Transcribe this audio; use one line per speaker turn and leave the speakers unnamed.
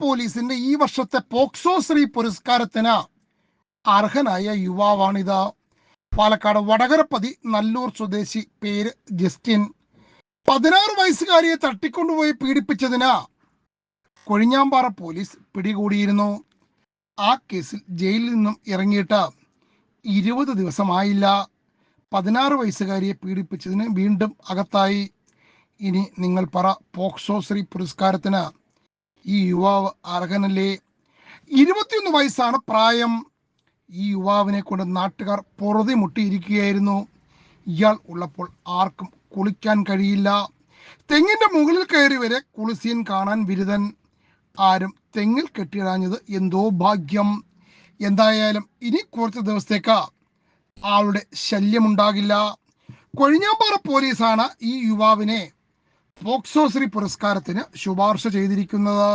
പോലീസിന്റെ ഈ വർഷത്തെ പോക്സോ ശ്രീ പുരസ്കാരത്തിന് അർഹനായ യുവാവാണിത്. പാലക്കാട് വടകരപ്പതി നല്ലൂർ സ്വദേശി പേര് ജസ്റ്റിൻ. പതിനാറ് വയസ്സുകാരിയെ തട്ടിക്കൊണ്ടുപോയി പീഡിപ്പിച്ചതിന് കൊഴിഞ്ഞാമ്പാറ പോലീസ് പിടികൂടിയിരുന്നു. ആ കേസിൽ ജയിലിൽ നിന്നും ഇറങ്ങിയിട്ട് ഇരുപത് ദിവസമായില്ല. പതിനാറ് വയസ്സുകാരിയെ പീഡിപ്പിച്ചതിന് വീണ്ടും അകത്തായി. ഇനി നിങ്ങൾ പറ പോക്സോ ശ്രീ പുരസ്കാരത്തിന് ഈ യുവാവ് അർഹനല്ലേ? ഇരുപത്തിയൊന്ന് വയസ്സാണ് പ്രായം. ഈ യുവാവിനെ കൊണ്ട് നാട്ടുകാർ പുറതി മുട്ടിയിരിക്കുകയായിരുന്നു. ഇയാൾ ഉള്ളപ്പോൾ ആർക്കും കുളിക്കാൻ കഴിയില്ല. തെങ്ങിന്റെ മുകളിൽ കയറി വരെ കുളിസീൻ കാണാൻ ബിരുദൻ ആരും തെങ്ങിൽ കെട്ടിയിടാഞ്ഞത് എന്തോ ഭാഗ്യം. എന്തായാലും ഇനി കുറച്ച് ദിവസത്തേക്ക് ആളുടെ ശല്യമുണ്ടാകില്ല. കൊഴിഞ്ഞാമ്പാറ പോലീസാണ് ഈ യുവാവിനെ പോക്സോ ശ്രീ പുരസ്കാരത്തിന് ശുപാർശ ചെയ്തിരിക്കുന്നത്